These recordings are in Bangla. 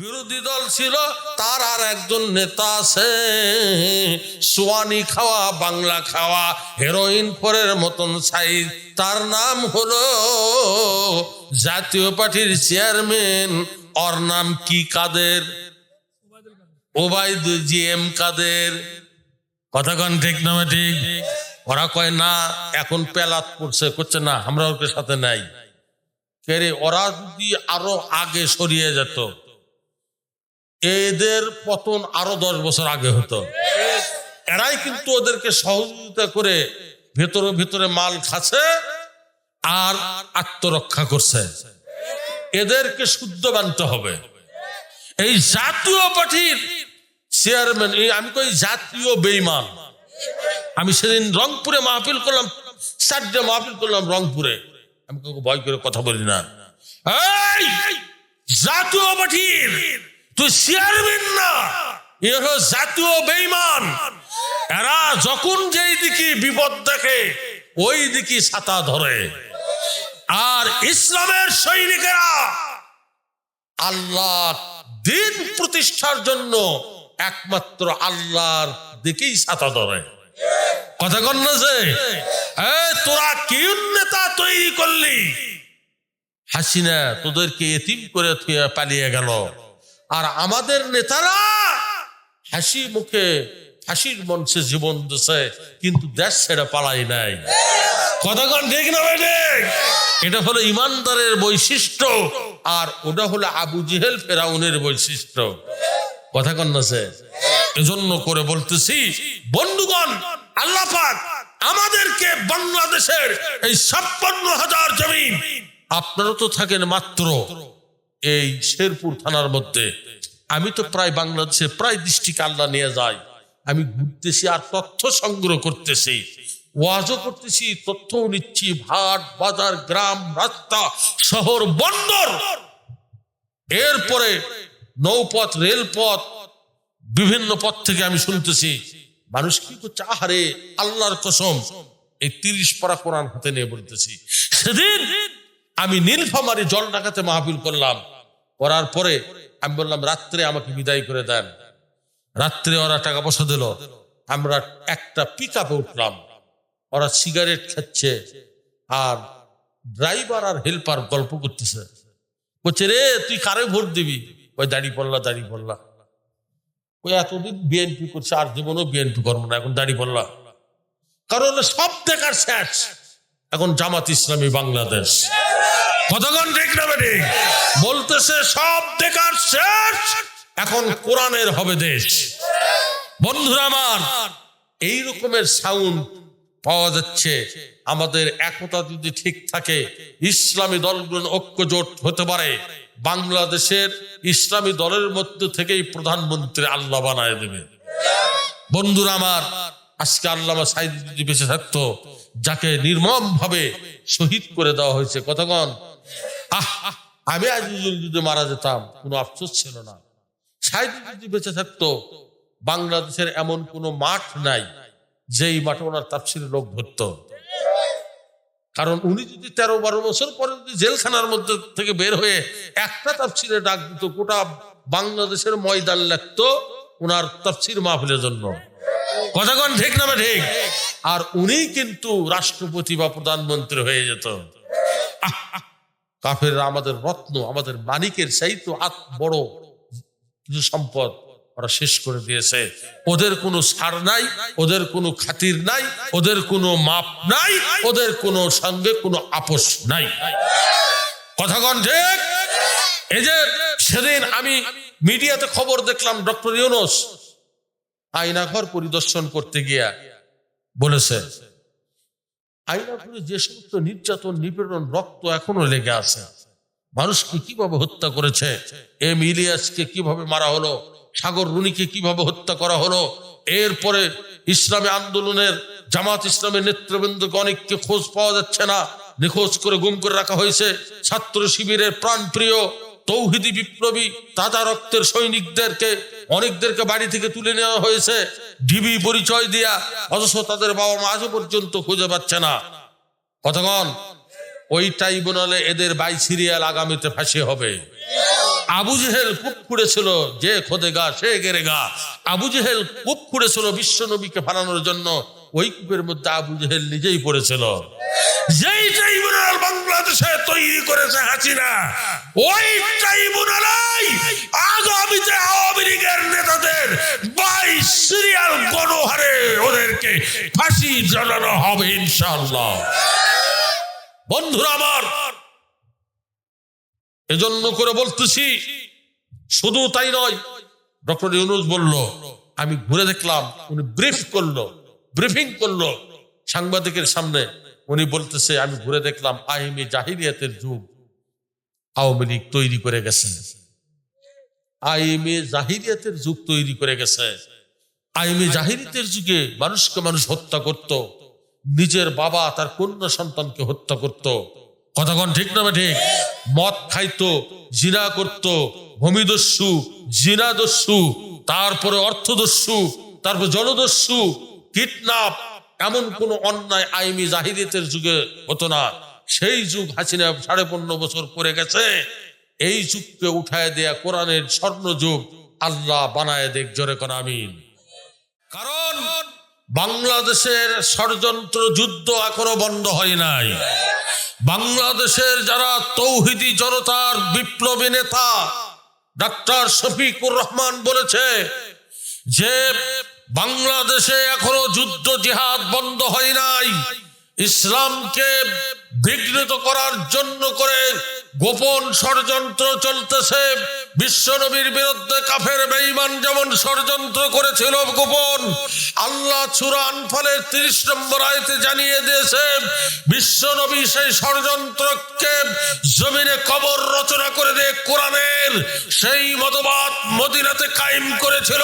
বিরোধী দল ছিল, তার আর একজন নেতা আছে, সোয়ানি খাওয়া, বাংলা খাওয়া হেরোইন ফোরের মতন সাইজ তার নাম হলো জাতীয় পার্টির চেয়ারম্যান ওর নাম কি কাদের? ওবায়দ জি এম কাদের কথাক্ষণ ঠিক ঠিক? ওরা কয়, না, এখন পেলাত পড়ছে। করছে, না, আমরা ওকে সাথে নাই। কে ওরা যদি আরও আগে সরিয়ে যেত এদের পতন আরও দশ বছর আগে হতো। এরাই কিন্তু ওদেরকে সহযোগিতা করে ভেতরে ভেতরে মাল খাচ্ছে আর আত্মরক্ষা করছে। এদেরকে শুদ্ধ বানতে হবে। এই জাতীয় পার্টির চেয়ারম্যান, এই আমি কই জাতীয় বেইমান। আমি সেদিন রংপুরে মাহফিল করলাম, চারটে মাহফিল করলাম রংপুরে। আমি কাউকে ভয় করে কথা বলি না। জাতীয় পার্টির তুই চেয়ারম্যান না জাতীয় বেইমান। এরা যখন যেই দিকে বিপদ দেখে, ওই দিকে ছাতা ধরে। আর ইসলামের সৈনিকেরা আল্লাহ দিন প্রতিষ্ঠার জন্য একমাত্র আল্লাহর দিকেই ছাতা ধরে। কথা কন না যে তোরা কি নেতা তৈরি করলি? হাসিনা, তোদেরকে এতিম করে পালিয়ে গেল। আর আমাদের নেতারা হাসি মুখে, হাসির মঞ্চে জীবন দিছে, কিন্তু দেশ ছেড়ে পালাই নাই। কতক্ষণ ঠিক না এটা হলো ইমানদারের বৈশিষ্ট্য, আর ওটা হলো আবু জিহেল ফেরাউনের বৈশিষ্ট্য। কথা কন না সে এজন্য করে বলতেছি, বন্ধুগণ, আল্লাহ পাক আমাদেরকে বাংলাদেশের এই ছাপ্পান্ন হাজার জমিন আপনারা তো থাকেন মাত্র এই শেরপুর থানার মধ্যে। আমি তো প্রায় বাংলাদেশে প্রায় ডিস্ট্রিক্ট আল্লাহ নিয়ে যাই। আমি ঘুরতেছি আর তথ্য সংগ্রহ করতেছি। ওয়াজও করতেছি তথ্যও নিচ্ছি, ভাট, বাজার, গ্রাম, রাস্তা, শহর, বন্দর। এরপরে নৌপথ, রেলপথ, বিভিন্ন পথ থেকে আমি শুনতেছি, মানুষ কি করছে? আহারে, আল্লাহর কসম, এই তিরিশ পারা কোরআন হাতে নিয়ে বলতেছি। সেদিন আমি নীলফামারি জল ডাকাতে মাহফিল করলাম। করার পরে আমি বললাম, রাত্রে আমাকে বিদায় করে দেন। রাত্রে ওরা টাকা পয়সা দিল। আমরা একটা পিক আপে উঠলাম। ওরা সিগারেট খাচ্ছে আর ড্রাইভার আর হেল্পার গল্প করতেছে। বলছে, রে, তুই কারে ভোট দিবি? ওই দাড়ি পড়লা দাড়ি পড়লা ওই এতদিন বিএনপি করছে, আর জীবনও বিএনপি করব না, এখন দাড়ি পড়লা কারণ সব দেখার শেষ। এখন জামাত ইসলামী বাংলাদেশ। কতক্ষণ ঠিক না বেটি বলতেছে সব দেখার শেষ। এখন কোরআনের হবে দেশ। বন্ধুরা আমার, এই রকমের সাউন্ড পাওয়া যাচ্ছে। আমাদের একতা যদি ঠিক থাকে, ইসলামী দলগুলো ঐক্যজোট হতে পারে। বাংলাদেশের ইসলামী দলের মধ্যে থেকেই প্রধানমন্ত্রী আল্লাহ বানায় দেবে। বন্ধুরা আমার আজকে আল্লামা সাইদ থাকতো, যাকে নির্মম ভাবে শহীদ করে দেওয়া হয়েছে কতক্ষণ আহ, আমি আজ যদি মারা যেতাম, কোনো আফসোস ছিল না। সাইদ যদি বেঁচে থাকতো, বাংলাদেশের এমন কোনো মাঠ নাই, যেই মাঠে ওনার তাপসির লোক ধরতো। কারণ উনি যদি তেরো বারো বছর পরে যদি জেলখানার মধ্যে থেকে বের হয়ে একটা তাপসিরে ডাক দিত, গোটা বাংলাদেশের ময়দান লাগতো ওনার তাপসির মাহফিলের জন্য। কথাগণ ঠিক না ঠিক? আর উনি কিন্তু রাষ্ট্রপতি বা প্রধানমন্ত্রী হয়ে যেত। কাফেররা আমাদের রত্ন, আমাদের মানিকের সেই তো আত বড় কিছু সম্পদ ওরা শেষ করে দিয়েছে। ওদের কোনো সার নাই, ওদের কোনো খাতির নাই, ওদের কোনো মাপ নাই, ওদের কোনো সঙ্গে কোনো আপোষ নাই। কথাগণ ঠিক? এই যে সেদিন আমি মিডিয়াতে খবর দেখলাম ডক্টর ইউনুস আয়নাঘর পরিদর্শন করতে গিয়া বলেছে, আয়নাঘরে যে সমস্ত নির্যাতন, নিপীড়ন, রক্ত এখনও লেগে আছে, মানুষকে কীভাবে হত্যা করেছে এম ইলিয়াসকে কীভাবে মারা হলো, সাগর রুনিকে কীভাবে হত্যা করা হলো, এরপরে ইসলামী আন্দোলনের, জামাত ইসলামের নেতৃবৃন্দকে অনেককে খোঁজ পাওয়া যাচ্ছে না, নিখোঁজ করে গুম করে রাখা হয়েছে, ছাত্র শিবিরের প্রাণপ্রিয় তৌহিদি বিপ্লবী তাজা রক্তের সৈনিকদেরকে, অনেকদেরকে বাড়ি থেকে তুলে নেওয়া হয়েছে। ডিবি পরিচয় দিয়া অথচ তাদের বাবা মা আজও পর্যন্ত খুঁজে পাচ্ছে না। কতক্ষণ ওই ট্রাইব্যুনালে এদের বাই সিরিয়াল আগামীতে ফাঁসি হবে। আবু জেহেল কূপ খুঁড়েছিল, যে খোদে গা, সে গেরে গা। আবু জেহেল কূপ খুঁড়েছিল বিশ্ব নবীকে জন্য। কূপের মধ্যে আবু জেহেল নিজেই পড়েছিল। যেই ট্রাইব্যুনাল বাংলাদেশে তৈরি করেছে হাসিনা, ওই ট্রাইব্যুনালাই আগামীতে আওয়ামী লীগের নেতাদের বাইশ সিরিয়াল গণহারে ওদেরকে ফাঁসি জানানো হবে ইনশাল্লাহ বন্ধুরা আমার, এজন্য করে বলতেছি, শুধু তাই নয়, ডক্টর ইউনুস বলল, আমি ঘুরে দেখলাম, উনি ব্রিফ করল। ব্রিফিং করল সাংবাদিকের সামনে। উনি বলতেছে, আমি ঘুরে দেখলাম আহিমি জাহিরিয়াতের যুগ। আওয়ামী লীগ তৈরি করে গেছে। আইএমএ জাহিরিয়াতের যুগ তৈরি করে গেছে। আইএমএ জাহিরিয়াতের যুগে মানুষকে মানুষ হত্যা করত। নিজের বাবা তার কন্যা সন্তানকে হত্যা করত। কতক্ষণ ঠিক না ঠিক? মদ খাইতো, জিনা করত, ভূমিদস্যু, জিনাদস্যু, তারপরে অর্থদস্যু, তারপর জলদস্যু কিডন্যাপ, এমন কোন অন্যায় আইমি জাহিরিয়াতের যুগে হতো না। সেই যুগ হাসিনা সাড়ে পনেরো বছর করে গেছে। এই যুগকে উঠায় দেয়া কোরআনের স্বর্ণ যুগ, আল্লাহ বানায় দেখ, জোরে কর আমিন। কারণ বাংলাদেশের ষড়যন্ত্র, যুদ্ধ এখনও বন্ধ হয় নাই। বাংলাদেশের যারা তৌহিদি জনতার বিপ্লবী নেতা, ডাক্তার শফিকুর রহমান বলেছে যে বাংলাদেশে এখনও যুদ্ধ জেহাদ বন্ধ হয় নাই। ইসলামকে বিঘ্নিত করার জন্য করে গোপন ষড়যন্ত্র চলতেছে। বিশ্বনবীর বিরুদ্ধে কাফের বেঈমান যেমন ষড়যন্ত্র করেছিল গোপন, আল্লাহ সুরা আনফালের তিরিশ নম্বর আয়তে জানিয়ে দিয়েছে বিশ্বনবী সেই ষড়যন্ত্রকে জমিনে কবর রচনা করে দিয়ে কোরআনের সেই মতবাদ মদিনাতে কায়েম করেছিল।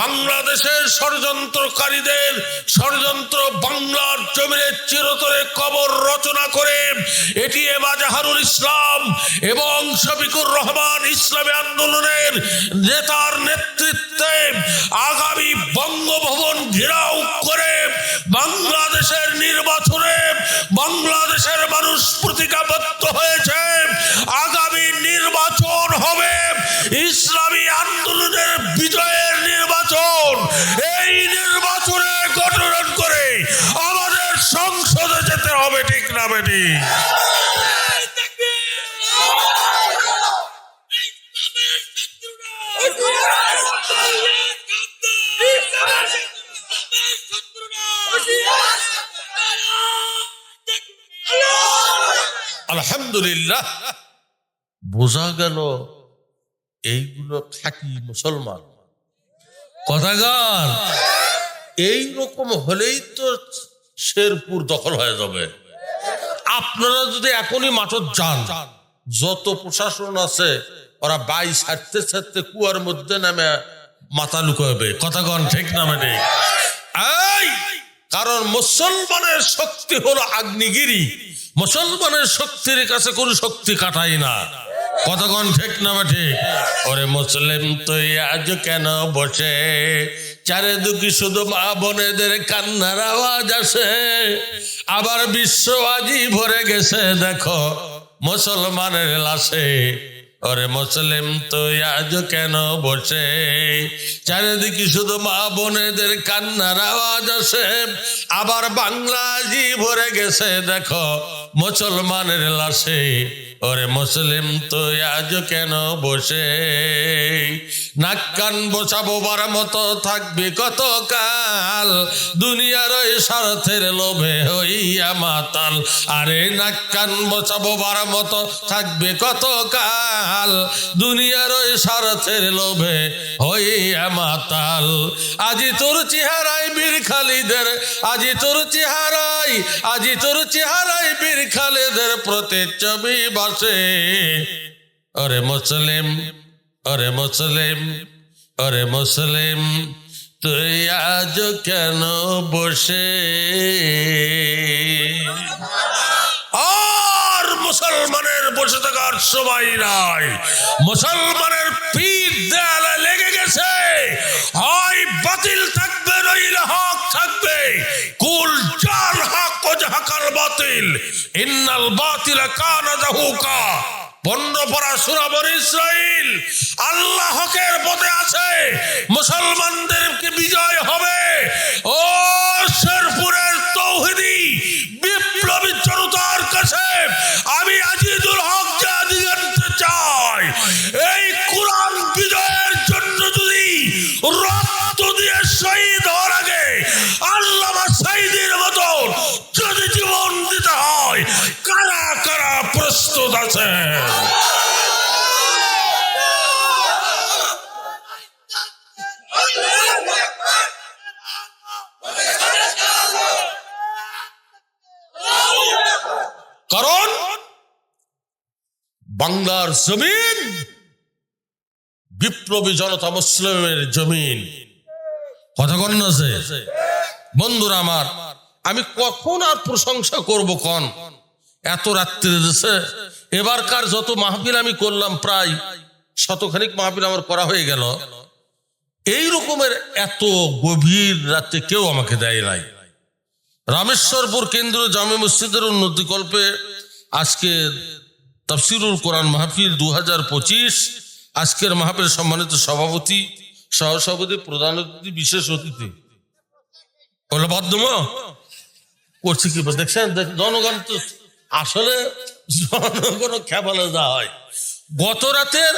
বাংলাদেশের ষড়যন্ত্রকারীদের ষড়যন্ত্র বাংলার জমিনে চিরতরে কবর রচনা করে, এটি এমাজাহারুল ইসলাম এবং শফিকুর রহমান ইসলামী আন্দোলনের নেতার নেতৃত্বে আগামী বঙ্গভবন ঘেরাও করে বাংলাদেশের নির্বাচনে বাংলাদেশের মানুষ প্রতিজ্ঞাবদ্ধ হয়েছে। আগামী নির্বাচন হবে ইসলামী আন্দোলনের বিজয়ের নির্বাচন। এই নির্বাচনে বেটি আলহামদুলিল্লাহ। বোঝা গেল এইগুলো খাঁটি মুসলমান। কথাগার এই রকম হলেই তো শেরপুর দখল হয়ে যাবে। আপনারা যদি এখনই মাঠত যান, যত প্রশাসন আছে, ওরা বাই ছাড়তে ছাড়তে কুয়ার মধ্যে নামে মাথা লুকাবে। কথাগণ ঠিক না মানে এই, কারণ মুসলমানের শক্তি হলো আগ্নিগিরি মুসলমানের শক্তির কাছে কোন শক্তি কাটাই না। কতক্ষণ ঠিক না ঠিক ওরে মুসলিম তুই আজ কেন বসে? চারিদিকে শুধু মা বোনেদের কান্নার আওয়াজ আসে। আবার বিশ্ব আজি ভরে গেছে, দেখো, মুসলমানের লাশে। ওরে মুসলিম তো আজ কেন বসে? চারিদিকে শুধু মা বোনেদের কান্নার আওয়াজ আসে। আবার বাংলা বাংলাজি ভরে গেছে, দেখো মুসলমানের লাশে। ওরে মুসলিম তো আজ কেন বসে? নাক কান বসাবো বার মতো থাকবি কত কাল দুনিয়ার ওই স্বার্থের লোভে হইয়া মাতাল। আরে নাক কান বসাবো বার মতো থাকবে কতকাল? দুনিয়ার ওই স্বার্থের লোভে হইয়া মাতাল। আজি তোর চেহারায় বীর খালিদের, আজি তোর চেহারায়, আজি তোর চেহারায় বীর খালিদের প্রতিচ্ছবি বাসে। ওরে মুসলিম ওরে মুসলিম ওরে মুসলিম, তুই আজ কেন বসে? আর মুসলমানের বসে থাকার সবাই নাই। মুসলমানের পীর দেয়ালে লেগে গেছে। হয় বাতিল থাকবে, রইল হক থাকবে। কুল জাল হক ও জাহাকাল বাতিল। ইন্নাল বাতিল কানা জাহুকা। পণ্য পরা সুরাবর ইসরাইল। আল্লাহ পথে আছে। মুসলমানদেরকে বিজয় হবে বাংলার জমিন, বিপ্লবী জনতা মুসলিমের জমিন। কথা কন যে? বন্ধুরা আমার, আমি কখন আর প্রশংসা করব কন? এত রাত্রে দেশে, এবারকার যত মাহফিল আমি করলাম প্রায় শতখানিক মাহফিল আমার করা হয়ে গেল। এই রকমের এত গভীর রাতে কেউ আমাকে দেয় নাই। রামেশ্বরপুর কেন্দ্র জামে মসজিদের উন্নতিকল্পে আজকে তফসিরুল কোরআন মাহফিল দু হাজার পঁচিশ। আজকের মাহফিল সম্মানিত সভাপতি, সহসভাপতি, প্রধান অতিথি, বিশেষ অতিথি। করছি কি দেখছেন? দেখ- জনগণ তো আসলে জনগণ খেপালে দেওয়া হয়। গত রাতের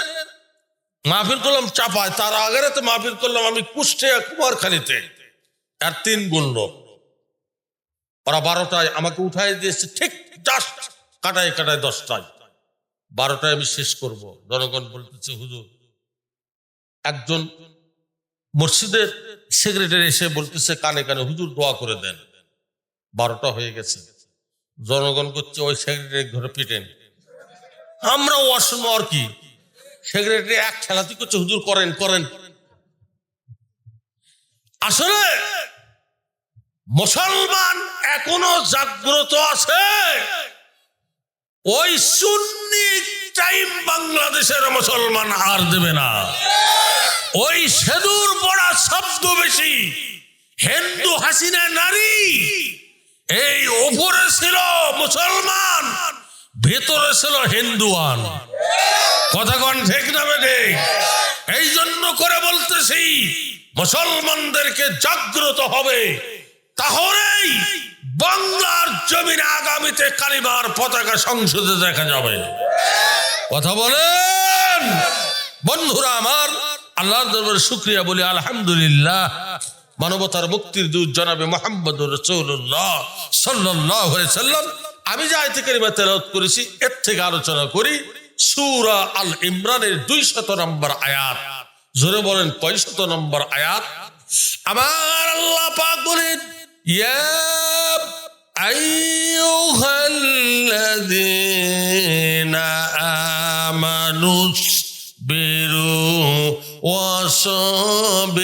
মাহফিল করলাম চাপায়, তার আগের রাতে মাহফিল করলাম আমি কুষ্টিয়া কুমারখালীতে। আর তিন গুণ লোক। ওরা বারোটায় আমাকে উঠাই দিয়েছে, ঠিক জাস্ট কাটায় কাটায় দশটায়। বারোটায় আমি শেষ করব। জনগণ বলতেছে, হুজুর। একজন মসজিদের সেক্রেটারি এসে বলতেছে কানে কানে, হুজুর, দোয়া করে দেন। বারোটা হয়ে গেছে। জনগণ করছে, ওই সেক্রেটারি ধরে পিটেন। আমরা অসম আর কি? সেক্রেটারি এক খেলাতি করছে, হুজুর, করেন করেন। আসলে মুসলমান এখনও জাগ্রত আছে। ওই সুন্নি টাইম বাংলাদেশের মুসলমান আর দেবে না। ওই সেদুর পড়া শব্দ বেশি। হিন্দু হাসিনা নারী। এই ওপরে ছিল মুসলমান, ভেতরে ছিল হিন্দুয়ান। কথা কন ঠিক না বেটে এই জন্য করে বলতেছি, মুসলমানদেরকে জাগ্রত হবে। তাহলেই বাংলার জমিনে আগামীতে কালিমার পতাকা সংসদে দেখা যাবে। কথা বলেন। বন্ধুরা আমার, আল্লাহর দরবারে শুক্রিয়া বলি, আলহামদুলিল্লাহ। মানবতার মুক্তির দূত জনাবে মোহাম্মদ রসৌল্লাহ সাল্লাহ সাল্লাম। আমি যে আয়তে কারিমা তেলাওয়াত করেছি, এর থেকে আলোচনা করি সূরা আল ইমরানের দুই শত নম্বর আয়াত। জোরে বলেন কয় শত নম্বর আয়াত। আমার আল্লাহ পাক বলেন, ইয়া أيها الذين آمنوا اصبروا وصبروا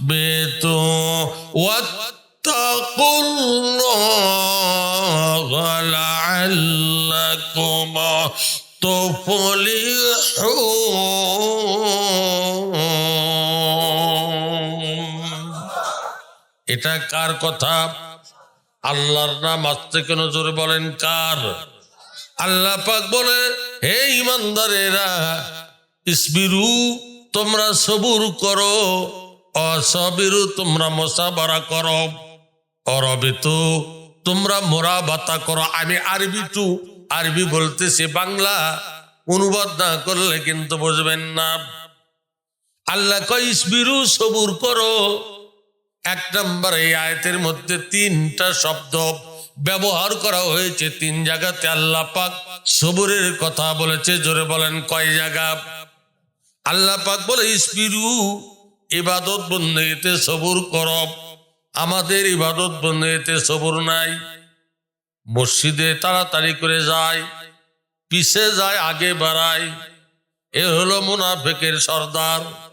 ورابطوا واتقوا الله لعلكم تفلحون এটা কার কথা আল্লাহর নাম আসতে কেন জোরে বলেন কার আল্লাহ পাক বলে, হে ইমানদারেরা, ইসবিরু, তোমরা সবুর করো, অসবিরু, তোমরা মশাবারা করো, অরবিতু, তোমরা মোরা বাতা করো। আমি আরবি টু, আরবি বলতেছি বাংলা, অনুবাদ না করলে কিন্তু বুঝবেন না। আল্লাহ কয়, ইসবিরু, সবুর করো। এক নম্বর এই আয়তের মধ্যে তিনটা শব্দ। ব্যবহার করা হয়েছে তিন জায়গাতে আল্লাহ পাক সবুরের কথা বলেছে, জোরে বলেন কয় জায়গা? আল্লাহ পাক বলে ইসপিরু ইবাদত বন্দেতে সবুর কর। আমাদের ইবাদত বন্দেতে সবুর নাই। মসজিদে তাড়াতাড়ি করে যায়, পিছে যায়, আগে বাড়ায়। এ হলো মুনাফেকের সর্দার।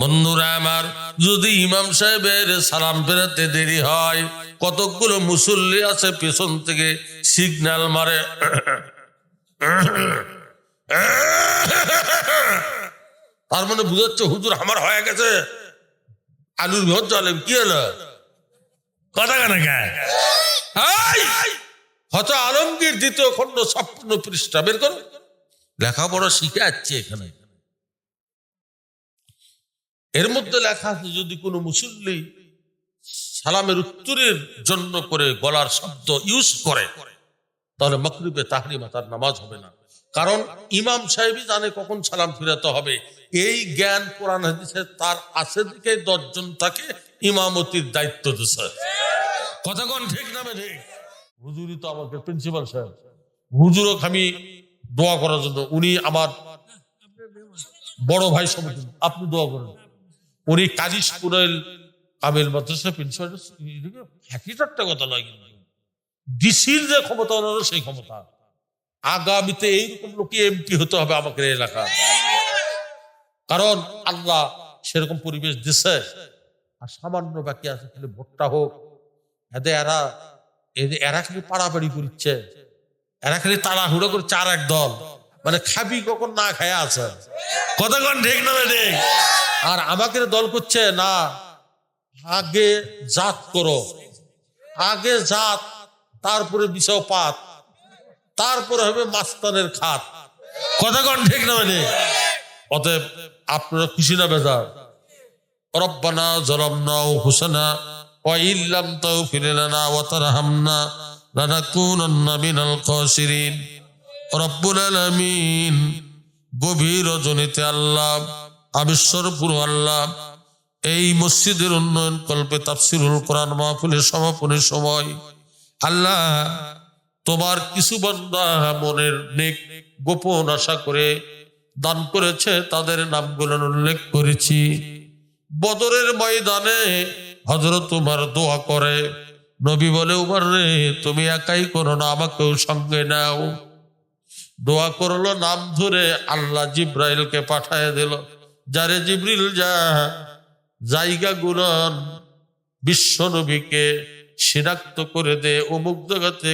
বন্ধুরা আমার, যদি ইমাম সাহেবের সালাম ফেরাতে দেরি হয়, কতকগুলো মুসল্লি আছে পেছন থেকে সিগন্যাল মারে। তার মানে বুঝাচ্ছে হুজুর আমার হয়ে গেছে। আলুর ঘর চলে কি হলো? কথা কেন! হয়তো আলমগীর দ্বিতীয় খণ্ড স্বপ্ন পৃষ্ঠা, বের করো। লেখাপড়া শিখে যাচ্ছে এখানে। এর মধ্যে লেখা আছে, যদি কোনো মুসল্লি সালামের উত্তরের জন্য করে গলার শব্দ ইউজ করে, তাহলে মকরিবে তাহরিমা তার নামাজ হবে না। কারণ ইমাম সাহেবই জানে কখন সালাম ফিরাতে হবে। এই জ্ঞান, কোরআন, হাদিসে তার আছে দিকে দশজন তাকে ইমামতির দায়িত্ব দিছে। কথা কোন ঠিক নামে ঠিক তো আমাকে প্রিন্সিপাল সাহেব। হুজুরও আমি দোয়া করার জন্য, উনি আমার বড় ভাই সমিতি আপনি দোয়া করেন। উনি কাজী স্কুরেল কাবিল মাদ্রাসা প্রিন্সিপাল হাকিটারটা কথা নয় কিন্তু। ডিসির যে ক্ষমতা, ওনারও সেই ক্ষমতা। আগামীতে এইরকম লোকই এমপি হতে হবে আমাকে এলাকা কারণ আল্লাহ সেরকম পরিবেশ দিছে। আর সামান্য বাকি আছে খালি ভোটটা হোক। এদের এরা এদের এরা খালি পাড়াপাড়ি করছে। এরা খালি তাড়াহুড়ো করে চার এক দল। মানে খাবি কখন না খায়া আছে। কতক্ষণ ঢেক না ঠিক আর আমাকে দল করছে, না। আগে জাত করো। আগে জাত, তারপরে বিষয় পাত তারপরে হবে মাস্তানের খাত। কথা কন ঠিক না মানে? অতএব আপনারা খুশি না বেজার? রব্বানা জরমনা ও হুসানা ওয়াইল্লাম তাগফির লানা ওয়া তারহামনা লানাকুনান্না মিনাল খাসিরিন। রব্বুল আলামিন গভীর জনিতে আল্লাহ আবিশ্বর পুরো আল্লাহ। এই মসজিদের উন্নয়ন কল্পে তাফসিরুল কোরআন মাহফিলের সমাপনের সময়। আল্লাহ, তোমার কিছু বান্দা মনের নেক গোপন আশা করে দান করেছে, তাদের নামগুলো উল্লেখ করেছি। বদরের ময়দানে হজরত তোমার দোয়া করে, নবী বলে, উমার রে, তুমি একাই করো না, আমাকেও সঙ্গে নাও। দোয়া করল, নাম ধরে আল্লাহ জিব্রাইলকে পাঠায় দিল। যারে জিব্রিল যা জায়গা গুলন বিশ্ব নবীকে সিনাক্ত করে দে অমুক জায়গাতে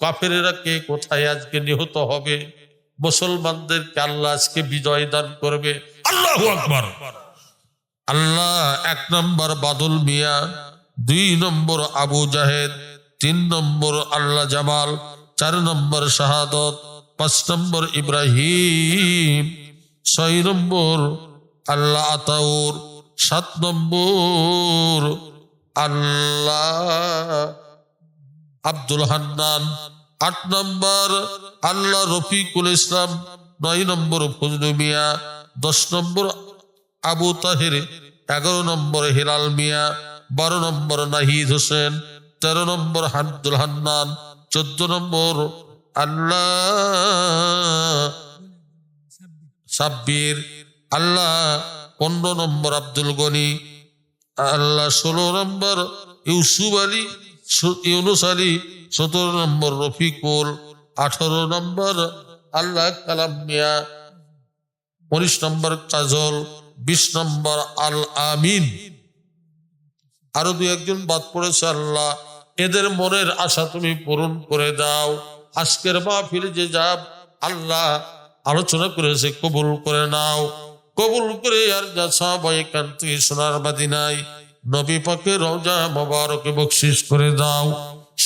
কাফেরেরা কে কোথায় আজকে নিহত হবে? মুসলমানদেরকে আল্লাহ আজকে বিজয় দান করবে। আল্লাহ আকবার। আল্লাহ এক নম্বর বাদল মিয়া দুই নম্বর আবু জাহেদ তিন নম্বর আল্লাহ জামাল চার নম্বর শাহাদত পাঁচ নম্বর ইব্রাহিম। ছয় নম্বর, আল্লাহ আতাউর সাত নম্বর, আল্লাহ আব্দুল হান্নান। আট নম্বর, আল্লাহ রফিকুল ইসলাম। নয় নম্বর, ফজলু মিয়া। দশ নম্বর, আবু তাহির। এগারো নম্বর, হিলাল মিয়া। বারো নম্বর, নাহিদ হোসেন। তেরো নম্বর হামদুল হান্নান। চোদ্দ নম্বর, আল্লাহ সাব্বির, আল্লাহ পনেরো নম্বর আব্দুল গনি, আল্লাহ ষোলো নম্বর ইউসুফ আলী ইউনুস আলী, সতেরো নম্বর রফিকুল, আঠারো নম্বর আল্লাহ কালাম মিয়া, উনিশ নম্বর কাজল, বিশ নম্বর আল আমিন। আরও দু একজন বাদ পড়েছে আল্লাহ, এদের মনের আশা তুমি পূরণ করে দাও। আজকের মাহফিল যে যা আল্লাহ আলোচনা করেছে, কবুল করে নাও। কবুল করে আর যা সবাই কান্তি সোনার বাদিনাই নবী পাকে রওজা মোবারকে বকশিস করে দাও।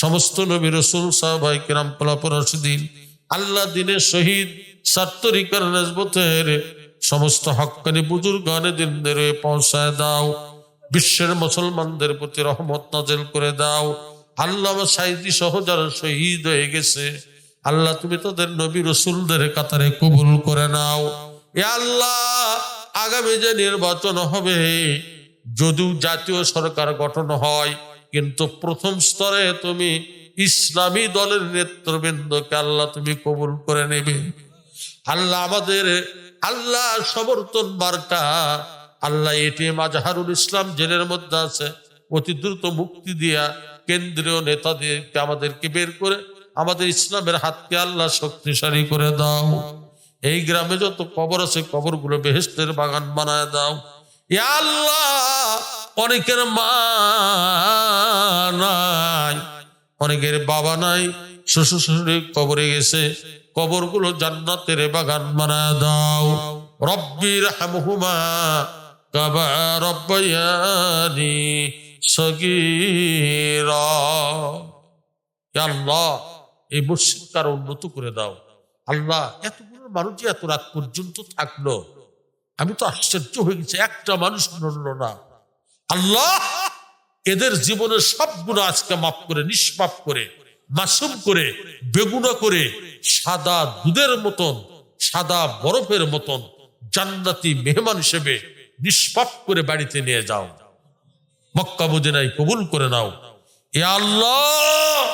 সমস্ত নবী রসুল সাহাবাই কিরাম পলাপরসদিন আল্লাহ দিনের শহীদ, সাত্তরিকার নেজবতের সমস্ত হক্কানি বুজুর্গানে দিনদের পৌঁছায় দাও। বিশ্বের মুসলমানদের প্রতি রহমত নাজেল করে দাও। আল্লাহ সাইদি সহ যারা শহীদ হয়ে গেছে আল্লাহ, তুমি তাদের নবী রসুলদের কাতারে কবুল করে নাও। এ আল্লাহ, আগামী যে নির্বাচন হবে, যদিও জাতীয় সরকার গঠন হয়, কিন্তু প্রথম স্তরে তুমি ইসলামী দলের নেতৃবৃন্দকে আল্লাহ তুমি কবুল করে নেবে। আল্লাহ আমাদের, আল্লাহ সমর্থন বার্তা, আল্লাহ এটিএম আজহারুল ইসলাম জেলের মধ্যে আছে, অতি দ্রুত মুক্তি দিয়া কেন্দ্রীয় নেতাদেরকে আমাদেরকে বের করে আমাদের ইসলামের হাতকে আল্লাহ শক্তিশালী করে দাও। এই গ্রামে যত কবর আছে, কবরগুলো বেহেস্তের বাগান বানায় দাও। আল্লাহ, অনেকের মা নাই, অনেকের বাবা নাই, শ্বশুর শাশুড়ি কবরে গেছে, কবরগুলো জান্নাতের বাগান বানায় দাও। রব্বির হামহুমা কাবা রব্বায়ানি সগীরা। আল্লাহ এই মসজিদ কারও উন্নত করে দাও। আল্লাহ এতগুলো মানুষ যে এত রাত পর্যন্ত থাকল। আমি তো আশ্চর্য হয়ে গেছি, একটা মানুষ নড়ল না। আল্লাহ এদের জীবনের সবগুলো আজকে মাফ করে, নিষ্পাপ করে, মাসুম করে, বেগুনা করে, সাদা দুধের মতন, সাদা বরফের মতন জান্নাতি মেহমান হিসেবে নিষ্পাপ করে বাড়িতে নিয়ে যাও। মক্কা মদিনায় কবুল করে নাও। এ আল্লাহ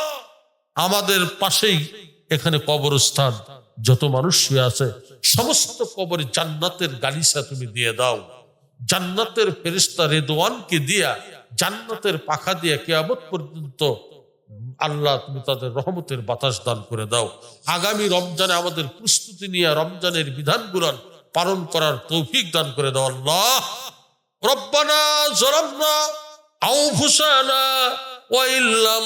আমাদের পাশেই এখানে কবরস্থান। যত মানুষ শুয়ে আছে, সমস্ত কবরে জান্নাতের গালিসা তুমি দিয়ে দাও। জান্নাতের ফেরিস্তা রেদওয়ানকে দিয়া, জান্নাতের পাখা দিয়া কেয়ামত পর্যন্ত আল্লাহ তুমি তাদের রহমতের বাতাস দান করে দাও। আগামী রমজানে আমাদের প্রস্তুতি নিয়ে রমজানের বিধান বিধানগুলো পালন করার তৌফিক দান করে দাও আল্লাহ। রব্বানা জরামনা আউফুসানা ওয়াইল্লাম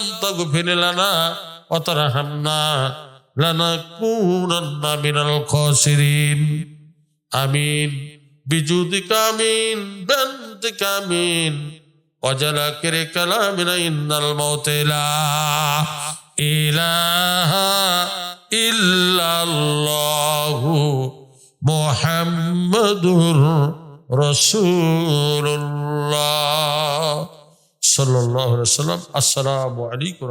অতরাহান্না আমিন। বিজুদিকা আসসালামু আলাইকুম